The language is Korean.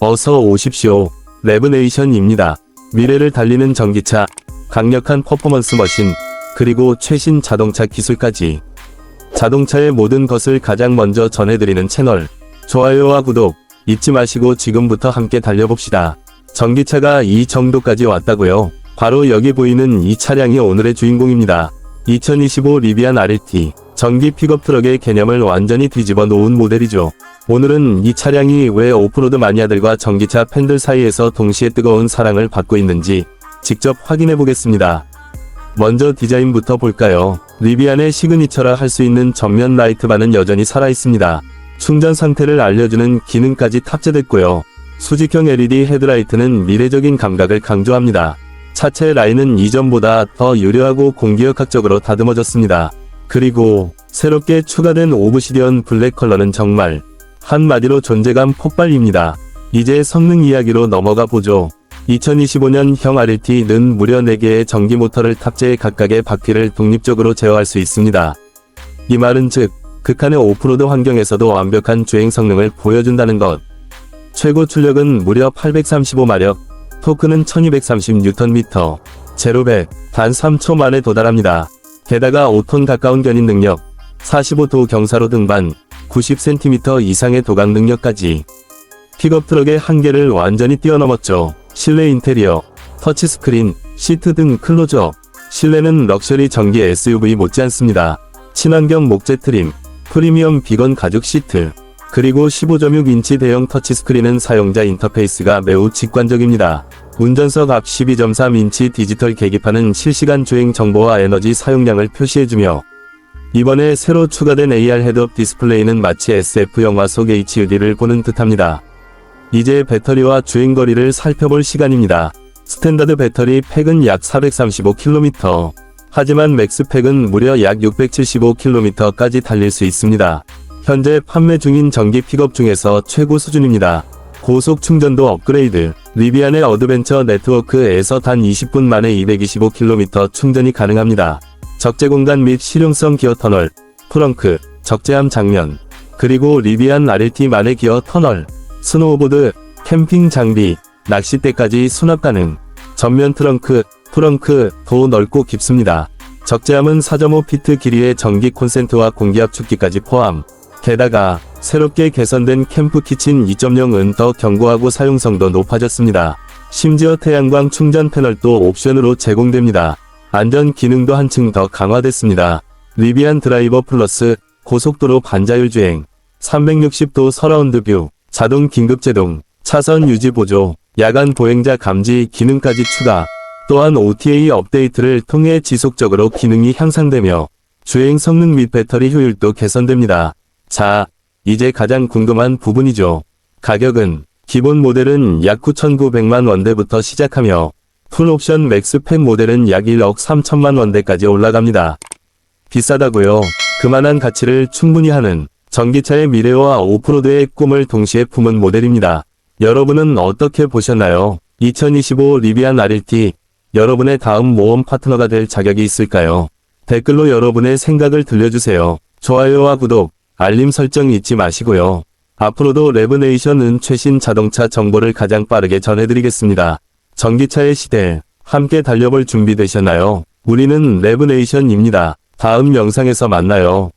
어서 오십시오. 레브네이션입니다. 미래를 달리는 전기차, 강력한 퍼포먼스 머신, 그리고 최신 자동차 기술까지. 자동차의 모든 것을 가장 먼저 전해드리는 채널. 좋아요와 구독 잊지 마시고 지금부터 함께 달려봅시다. 전기차가 이 정도까지 왔다고요. 바로 여기 보이는 이 차량이 오늘의 주인공입니다. 2025 리비안 RLT 전기 픽업 트럭의 개념을 완전히 뒤집어 놓은 모델이죠. 오늘은 이 차량이 왜 오프로드 마니아들과 전기차 팬들 사이에서 동시에 뜨거운 사랑을 받고 있는지 직접 확인해 보겠습니다. 먼저 디자인부터 볼까요? 리비안의 시그니처라 할 수 있는 전면 라이트바는 여전히 살아있습니다. 충전 상태를 알려주는 기능까지 탑재됐고요. 수직형 LED 헤드라이트는 미래적인 감각을 강조합니다. 차체 라인은 이전보다 더 유려하고 공기역학적으로 다듬어졌습니다. 그리고 새롭게 추가된 오브시디언 블랙 컬러는 정말 한마디로 존재감 폭발입니다. 이제 성능 이야기로 넘어가 보죠. 2025년형 RLT는 무려 4개의 전기 모터를 탑재해 각각의 바퀴를 독립적으로 제어할 수 있습니다. 이 말은 즉, 극한의 오프로드 환경에서도 완벽한 주행 성능을 보여준다는 것. 최고 출력은 무려 835마력, 토크는 1230Nm, 제로 100, 단 3초 만에 도달합니다. 게다가 5톤 가까운 견인 능력, 45도 경사로 등반, 90cm 이상의 도각 능력까지. 픽업 트럭의 한계를 완전히 뛰어넘었죠. 실내 인테리어, 터치스크린, 시트 등 클로즈업. 실내는 럭셔리 전기 SUV 못지않습니다. 친환경 목재 트림, 프리미엄 비건 가죽 시트, 그리고 15.6인치 대형 터치스크린은 사용자 인터페이스가 매우 직관적입니다. 운전석 앞 12.3인치 디지털 계기판은 실시간 주행 정보와 에너지 사용량을 표시해주며 이번에 새로 추가된 AR 헤드업 디스플레이는 마치 SF 영화 속 HUD를 보는 듯합니다. 이제 배터리와 주행거리를 살펴볼 시간입니다. 스탠다드 배터리 팩은 약 435km, 하지만 맥스팩은 무려 약 675km까지 달릴 수 있습니다. 현재 판매 중인 전기 픽업 중에서 최고 수준입니다. 고속 충전도 업그레이드, 리비안의 어드벤처 네트워크에서 단 20분 만에 225km 충전이 가능합니다. 적재 공간 및 실용성 기어 터널, 프렁크, 적재함 장면, 그리고 리비안 RLT만의 기어 터널, 스노우보드, 캠핑 장비, 낚싯대까지 수납 가능. 전면 트렁크, 프렁크, 도 넓고 깊습니다. 적재함은 4.5피트 길이의 전기 콘센트와 공기압 축기까지 포함. 게다가 새롭게 개선된 캠프 키친 2.0은 더 견고하고 사용성도 높아졌습니다. 심지어 태양광 충전 패널도 옵션으로 제공됩니다. 안전 기능도 한층 더 강화됐습니다. 리비안 드라이버 플러스 고속도로 반자율 주행 360도 서라운드 뷰 자동 긴급 제동 차선 유지 보조 야간 보행자 감지 기능까지 추가 또한 OTA 업데이트를 통해 지속적으로 기능이 향상되며 주행 성능 및 배터리 효율도 개선됩니다. 자, 이제 가장 궁금한 부분이죠. 가격은 기본 모델은 약 9,900만 원대부터 시작하며 풀옵션 맥스팩 모델은 약 1억 3천만 원대까지 올라갑니다. 비싸다고요. 그만한 가치를 충분히 하는 전기차의 미래와 오프로드의 꿈을 동시에 품은 모델입니다. 여러분은 어떻게 보셨나요? 2025 리비안 RLT 여러분의 다음 모험 파트너가 될 자격이 있을까요? 댓글로 여러분의 생각을 들려주세요. 좋아요와 구독, 알림 설정 잊지 마시고요. 앞으로도 레브네이션은 최신 자동차 정보를 가장 빠르게 전해드리겠습니다. 전기차의 시대, 함께 달려볼 준비 되셨나요? 우리는 레브네이션입니다. 다음 영상에서 만나요.